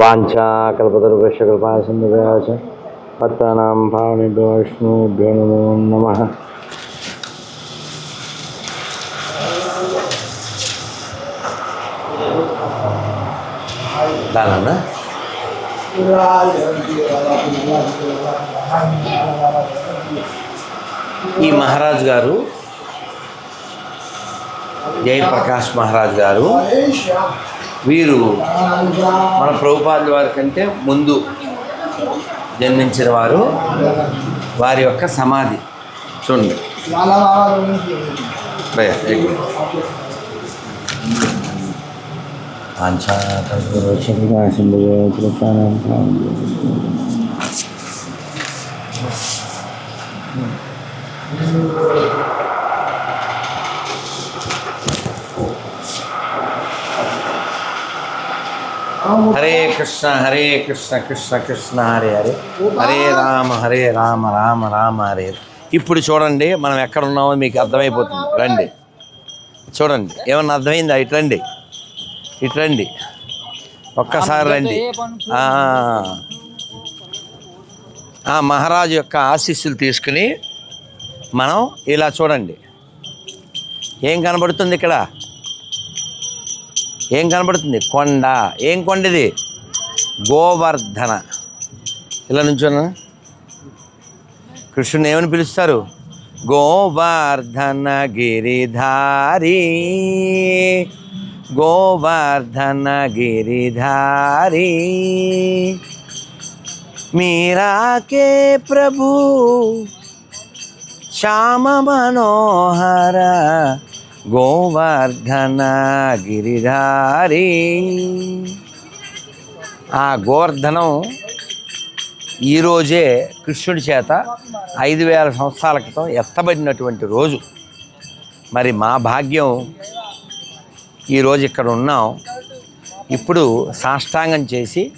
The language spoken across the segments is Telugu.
వాంఛా కల్పతరుభ్యశ్చ కృపాసింధుభ్యः చ పత్తానాం భావనేభ్యో విష్ణుభ్యో నమో ఈ మహారాజ్ గారు జయప్రకాష్ మహారాజ్ గారు. వీరు మన ప్రభుపాదుల వారి కంటే ముందు జన్మించిన వారు. వారి యొక్క సమాధి. చూడండి. భయ్యా, एक హరే కృష్ణ హరే కృష్ణ కృష్ణ కృష్ణ హరే హరే. హరే రామ హరే రామ రామ రామ హరే ఇప్పుడు చూడండి మనం ఎక్కడ ఉన్నామో మీకు అర్థమైపోతుంది. రండి. చూడండి. ఏమన్నా అర్థమైందా? ఇటు రండి. ఇటు రండి. ఒక్కసారి రండి. ఆ. ఆ మహారాజు యొక్క ఆశీస్సులు తీసుకుని మనం ఇలా చూడండి. ఏం కనబడుతుంది ఇక్కడ? ఏం కనబడుతుంది? కొండ. ఏం కొండ ఇది గోవర్ధన. ఇలా నుంచోనా? కృష్ణుని ఏమని పిలుస్తారు? గోవర్ధన గిరిధారి. గోవర్ధన గిరిధారి. మీరా కే ప్రభు. శ్యామ మనోహర. గోవర్ధన గిరిధారి. ఆ గోవర్ధనం ఈరోజే కృష్ణుడి చేత ఐదు వేల సంవత్సరాల క్రితం ఎత్తబడినటువంటి రోజు. మరి మా భాగ్యం ఈరోజు ఇక్కడ ఉన్నాం. ఇప్పుడు సాష్టాంగం చేసి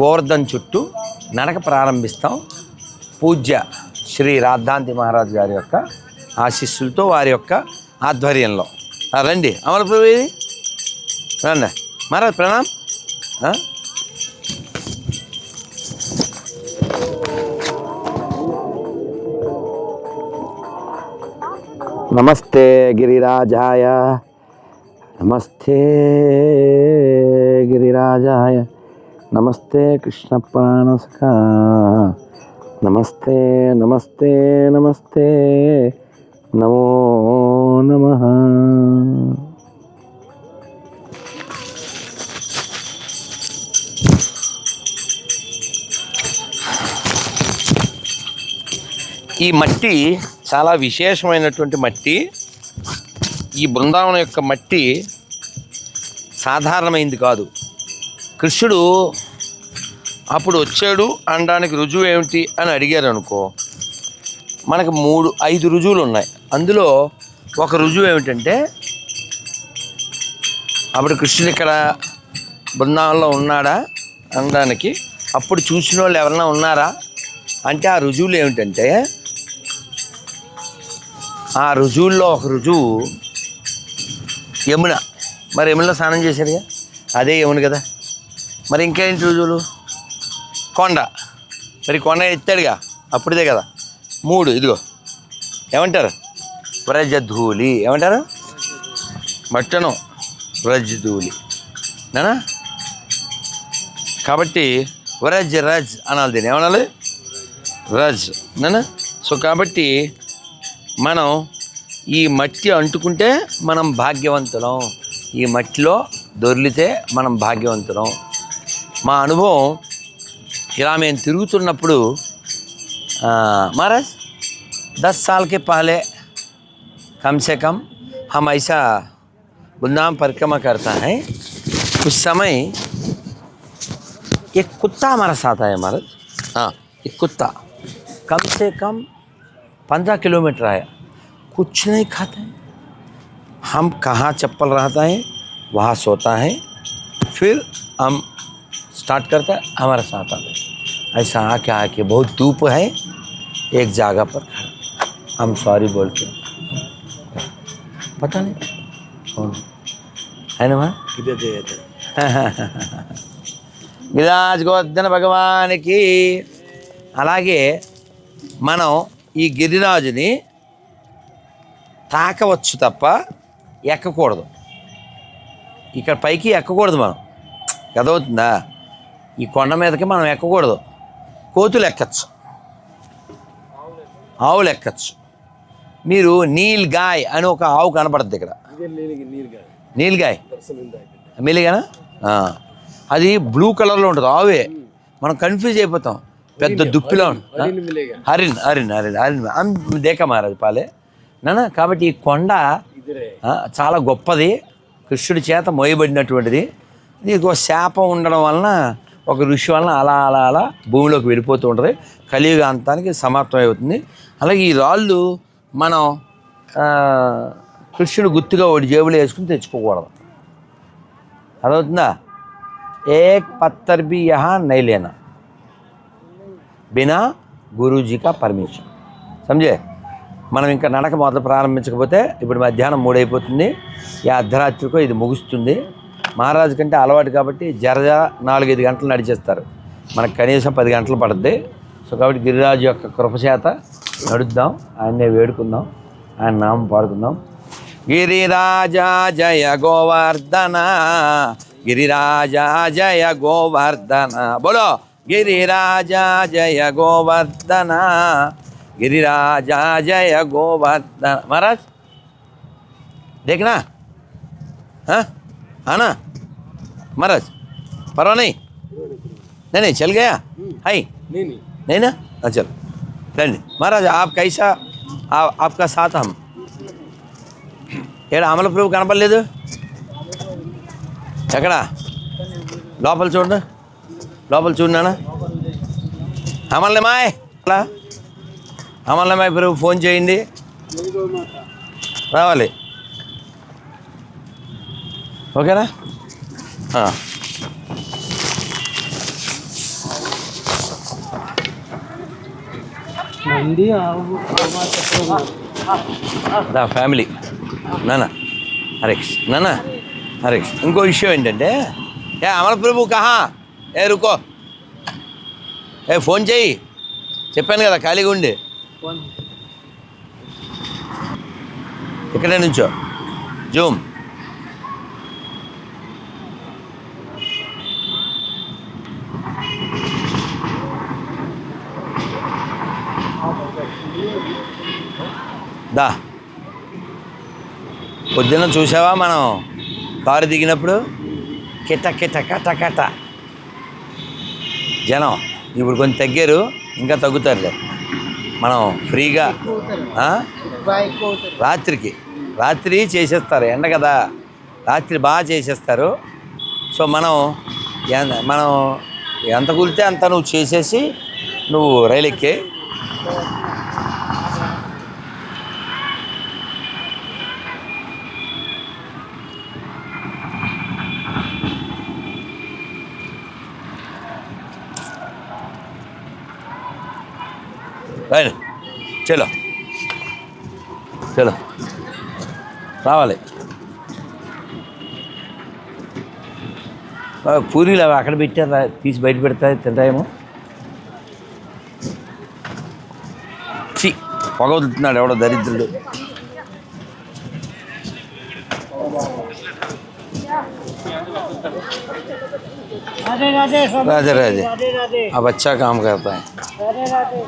గోవర్ధన్ చుట్టూ నడక ప్రారంభిస్తాం. పూజ్య శ్రీ రాద్ధాంతి మహారాజ్ గారి యొక్క ఆశీస్సులతో వారి యొక్క ఆధ్వర్యంలో. రండి. అమలప్రభు ఇది? రండి. మహారాజ్ ప్రణామ్. నమస్తే గిరిరాజాయ. నమస్తే గిరిరాజాయ. నమస్తే కృష్ణప్రాణసఖ. నమస్తే నమస్తే నమస్తే. నమో ఈ మట్టి చాలా విశేషమైనటువంటి మట్టి. ఈ బృందావనం యొక్క మట్టి సాధారణమైంది కాదు. కృష్ణుడు అప్పుడు వచ్చాడు అనడానికి రుజువు ఏమిటి అని అడిగారు అనుకో మనకు మూడు ఐదు రుజువులు ఉన్నాయి. అందులో ఒక రుజువు ఏమిటంటే అప్పుడు కృష్ణుడు ఇక్కడ బృందావనంలో ఉన్నాడా అనడానికి అప్పుడు చూసిన వాళ్ళు ఎవరైనా ఉన్నారా? అంటే ఆ రుజువులు ఏమిటంటే ఆ రుజువుల్లో ఒక రుజువు. యమున. మరి యమునలో స్నానం చేశారుగా? అదే యమున కదా. మరి ఇంకేంటి రుజువులు? కొండ. మరి కొండ ఎత్తాడుగా? అప్పుడుదే కదా. మూడు ఇదిగో. ఏమంటారు? వ్రజధూళి ఏమంటారు? మట్టను వ్రజధూళి నేనా? కాబట్టి వ్రజ్ రజ్ అనాలి దీన్ని. ఏమనాలి? రజ్. నేనా? సో కాబట్టి మనం ఈ మట్టి అంటుకుంటే మనం భాగ్యవంతులం ఈ మట్టిలో దొర్లితే మనం భాగ్యవంతులం మా అనుభవం ఇలా మేము తిరుగుతున్నప్పుడు ఆ, महाराज दस साल के पहले कम से कम हम ऐसा वृंदावन परिक्रमा करता है उस समय एक कुत्ता हमारा साथ आया महाराज हाँ एक कुत्ता कम से कम पंद्रह किलोमीटर आया कुछ नहीं खाता है हम कहाँ चप्पल रहता है वहाँ सोता है फिर हम स्टार्ट करता है हमारे साथ आता है ऐसा आके आके बहुत धूप है एक जगह पर खड़ा हम सॉरी बोल के पता नहीं कौन అయినమా గిరిరాజ్ గోవర్ధన భగవానికి అలాగే మనం ఈ గిరిరాజుని తాకవచ్చు తప్ప ఎక్కకూడదు. ఇక్కడ పైకి ఎక్కకూడదు మనం. కదవుతుందా ఈ కొండ మీదకి మనం ఎక్కకూడదు. కోతులు ఎక్కచ్చు ఆవులు ఎక్కచ్చు మీరు నీల్ గాయ్ అని ఒక ఆవు కనపడుతుంది ఇక్కడ. నీల్ గాయ్. మిలిగానా. అది బ్లూ కలర్లో ఉంటుంది ఆవే. మనం కన్ఫ్యూజ్ అయిపోతాం. పెద్ద దుప్పిలో ఉంటుంది హరిన్ హరిన్ హరిన్ హరిన్ దేక మహారాజ్ పాలే. నానా కాబట్టి ఈ కొండ చాలా గొప్పది. కృష్ణుడి చేత మోయబడినటువంటిది. ఒక శాపం ఉండడం వలన ఒక ఋషి వలన అలా అలా అలా భూమిలోకి వెళ్ళిపోతూ ఉంటుంది. కలియుగ అంతానికి సమాప్తం అవుతుంది అలాగే ఈ రాళ్ళు మనం కృష్ణుడు గుర్తుగా ఒకటి జేబులో వేసుకుని తెచ్చుకోకూడదు. అదవుతుందా ఏక్ పత్తర్ బి యహా నై లేనా బినా గురూజీ కా పర్మిషన్ సమజే? మనం ఇంకా నడక మొదలు ప్రారంభించకపోతే ఇప్పుడు మధ్యాహ్నం మూడైపోతుంది. ఈ అర్ధరాత్రికో ఇది ముగుస్తుంది. మహారాజు కంటే అలవాటు కాబట్టి జర నాలుగైదు గంటలు నడిచేస్తారు. మనకు కనీసం పది గంటలు పడుతుంది సో కాబట్టి గిరిరాజు యొక్క కృపచేత నడుద్దాం. ఆయన్నే వేడుకుందాం. ఆయన నామం పాడుకుందాం. గిరిరాజా జయ గోవర్ధన గిరిరాజా జయ గోవర్ధన. బోలో గిరిరాజా జయ గోవర్ధన. గిరిరాజా జయ గోవర్ధన మహారాజ్ देखना हाँ आना महाराज परवा नहीं नहीं नहीं चल गया हाई नहीं ना हाँ चल రండి మహారాజ్ ఆప్ కైసా ఆ- ఆప్కా సాత్ హమ్ ఏడ అమల ప్రభు కనపడలేదు ఎక్కడ లోపల చూడండి లోపల చూడనా అమల్నమాయ్ అలా అమల్నమాయ్ ప్రభు ఫోన్ చేయండి. రావాలి. ఓకేనా? ఫ్యామిలీ. నాన్న హరేష్ నాన్న హరేష్ ఇంకో విషయం ఏంటంటే ఏ అమల ప్రభు కహా? ఏ రుకో. ఏ ఫోన్ చేయి. చెప్పాను కదా ఖాళీగా ఉండి. ఇక్కడే నుంచో. జూమ్. దా. పొద్దున్న చూసావా మనం? కారు దిగినప్పుడు కిట కిట కట కట. జనం ఇప్పుడు కొంచెం తగ్గారు ఇంకా తగ్గుతారులే. మనం ఫ్రీగా రాత్రికి. రాత్రి చేసేస్తారు ఎండ కదా. రాత్రి బాగా చేసేస్తారు. సో మనం మనం ఎంత కూలితే అంత నువ్వు చేసేసి నువ్వు రైలు ఎక్కే రైలు చలో చలో రావాలి ఆ, పూరీలు అవి అక్కడ పెట్టారా తీసి బయట పెడతాయి తింటాయేమో చి పొగ వదులుతున్నాడు ఎవడో దరిద్రుడు राधे राधे सब राधे राधे राधे राधे अब अच्छा काम करता है राधे राधे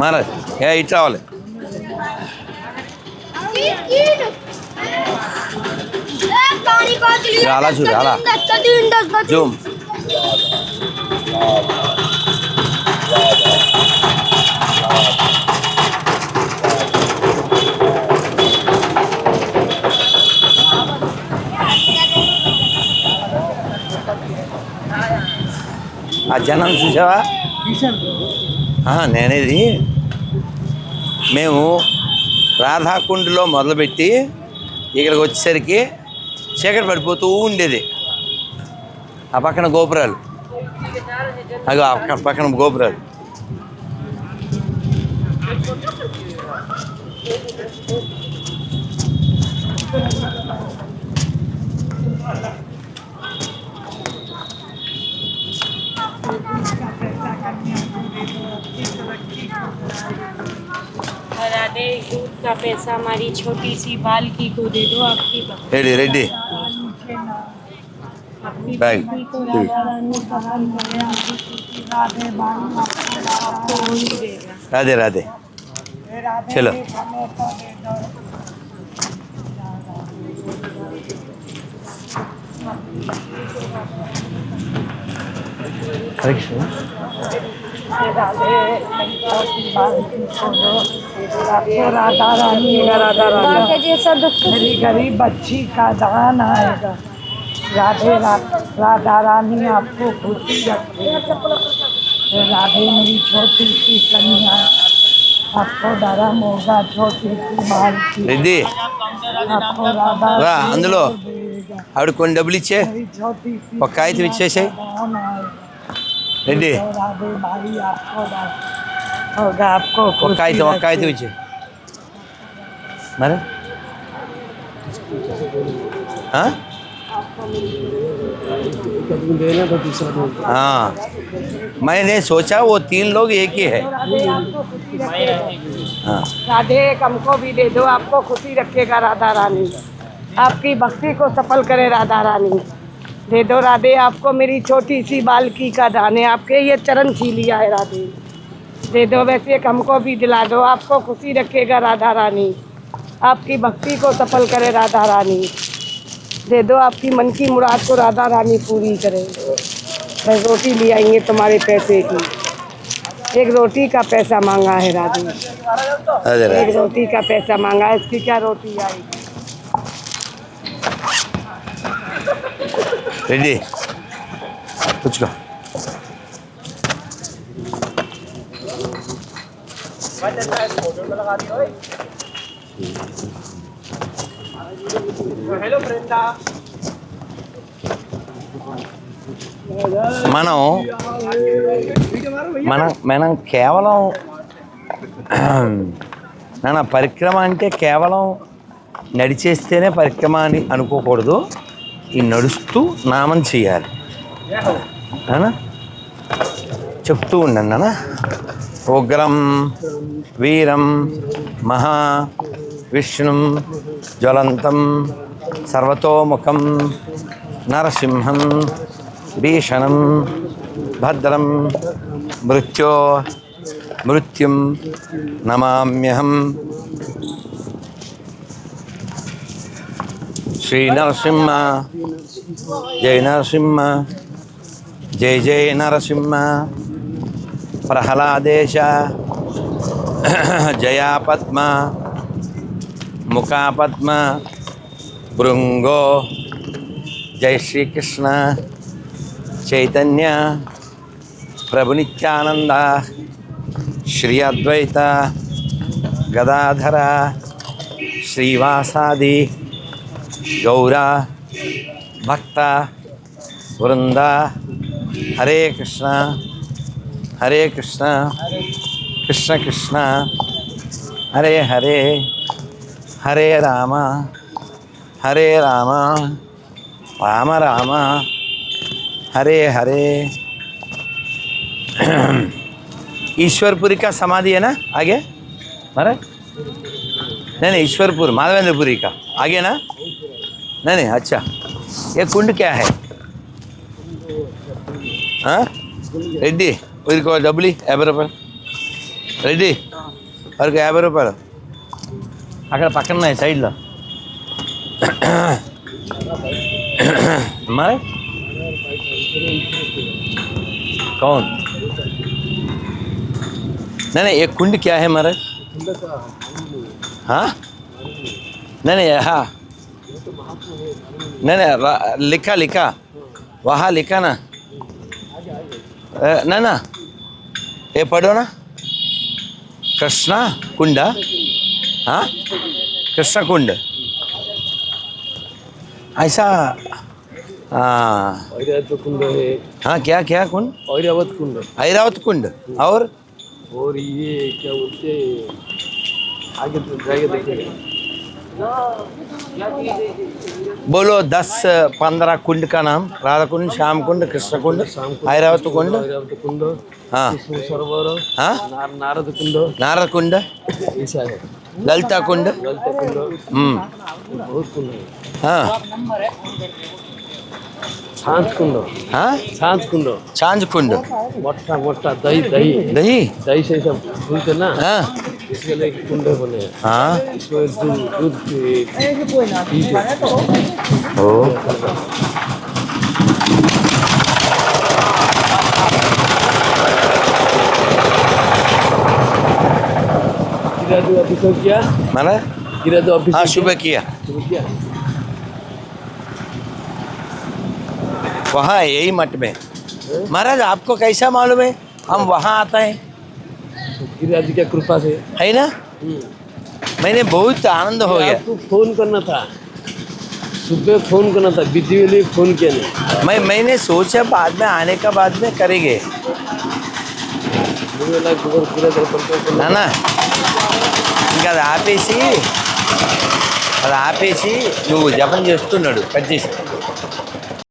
మహారాజ్ ఏ ఇటు రావాలి అలా చూడు, అలా. జూమ్ ఆ జనం చూసావా? నేనేది. మేము రాధాకుండలో మొదలుపెట్టి ఇక్కడికి వచ్చేసరికి చీకటి పడిపోతూ ఉండేది. ఆ పక్కన గోపురాలు. అగో ఆ పక్కన గోపురాలు. राधे दूध का पैसा हमारी छोटी सी बालकी को दे दो आपकी रेडी रेडी। राधे राधे चलो। हाल करे आपकी छोटी राधे बालू आपको वही देगा రాదే రాదే చలో आपको राधा रानी राधा रानी मेरी गरीब बच्ची का दान आएगा राधे रा, राधा रानी आपको खुशी रखे राधे मेरी छोटी सी कन्या आपको धर्म होगा छोटी सी बाल की రెడ్డి आपको राधा రా అందులో देगा। ఆవిడ కొన్ని డబ్బులు ఇచ్చే मेरी छोटी सी ఒక కాగితం ఇచ్చేసాయి दान आएगा రెడ్డి राधे भाई आपको दान होगा आपको ఒక खुशी కాగితం ఒక रखे। కాగితం ఇచ్చే మరి ఆ? हाँ मैंने सोचा वो तीन लोग एक ही है हाँ राधे एक हमको भी दे दो आपको खुशी रखेगा राधा रानी आपकी भक्ति को सफल करे राधा रानी दे दो राधे आपको मेरी छोटी सी बालकी का दान है आपके ये चरण छी लिया है राधे। दे दो वैसे एक हमको भी दिला दो आपको खुशी रखेगा राधा रानी। आपकी भक्ति को सफल करे राधा रानी। दे दो आपकी मन की मुराद को राधा रानी पूरी करे। मैं रोटी ले आएँगे तुम्हारे पैसे की। एक रोटी का पैसा मांगा है राधे। एक रोटी का पैसा मांगा है इसकी क्या रोटी आएगी? రెడ్డి కూర్చో మనం మనం మనం కేవలం మన పరిక్రమ అంటే కేవలం నడిచేస్తేనే పరిక్రమ అని అనుకోకూడదు. ఈ నడుస్తూ చెప్తూ నామం చేయాలి. నాన్న చెప్తూ ఉండండి నాన్న ఉగ్రం వీరం మహా విష్ణుం జ్వలంతం సర్వతోముఖం నరసింహం భీషణం భద్రం మృత్యో మృత్యుం నమామ్యహం. శ్రీ నరసింహ జై నరసింహ జై జై నరసింహ ప్రహ్లాదేశ జయా పద్మ ముఖా పద్మ భృంగో జై శ్రీకృష్ణ చైతన్య ప్రభు నిత్యానంద శ్రీ అద్వైత గదాధర శ్రీవాసాది గౌర ಭಕ್ತ, ವೃಂದ, ಹರೇ ಕೃಷ್ಣ ಹರೇ ಕೃಷ್ಣ ಕೃಷ್ಣ ಕೃಷ್ಣ, ಹರೇ ಹರೇ ಹರೇ ರಾಮ ಹರೇ ರಾಮ ರಾಮ ರಾಮ, ಹರೇ ಹರೇ. ಈಶ್ವರ್ಪುರಿ ಕಾ ಸಮಾಧಿ ಏನಾ ಹಾಗೆ? ಮರ? ನೇನೆ ಈಶ್ವರ್ಪುರ್ ಮಾಧವೇಂದ್ರಪುರಿ ಕಾ ಹಾಗೇನಾ? ನೇನೆ, ಅಚ್ಚಾ. ये कुंड क्या है हाँ రెడ్డి వీరికి ఒక డబ్బులు ఇయ్యి, యాభై రూపాయలు రెడ్డి వారికి యాభై రూపాయలు అక్కడ పక్కన ఉన్నాయి సైడ్లో మరి कौन नहीं नहीं ये कुंड क्या है महाराज हाँ नहीं नहीं हाँ नहीं नहीं लिखा लिखा। वहाँ लिखा ना। ना ना। ये पढ़ो ना। कृष्णा कुंड हाँ? कृष्णा कुंड। ऐसा हाँ कुंड है हाँ क्या क्या कुंड? ऐरावत कुंड। ऐरावत कुंड। और? और ये क्या बोलते आगे तो जाएगा देखेंगे बोलो दस पंद्रह कुंड का नाम राधा कुंड श्याम कुंड कृष्ण कुंड ऐरावत कुंड ऐरावत कुंड हाँ कृष्ण सरोवर हाँ नार, नारद कुंड नारद कुंड ऐसा है ललिता कुंड ललिता कुंड हम्म, बहुत कुंड है हाँ सांच कुंड हाँ सांच कुंड चांद कुंड मोटा मोटा दही दही दही दही से सब भूलते ना हाँ कुंड बने हैं। हाँ? इसमें दूध दूध पी- ओ। गिरा किया? माना? गिरा हाँ सुबह किया। किया? वहाँ यही मठ में। महाराज आपको कैसा मालूम है? हम वहाँ आता है। गिरिराज की कृपा से है ना मैंने बहुत आनंद हो गया आपको फोन करना था सुबह फोन करना था बिजी के लिए फोन किया नहीं मैं मैंने सोचा बाद में आने का बाद में करेंगे मुझे लगा गोबर पूरा कर पड़ता నానా ఇంకా అది ఆపేసి అది ఆపేసి నువ్వు జపం చేస్తున్నాడు కట్ చేసి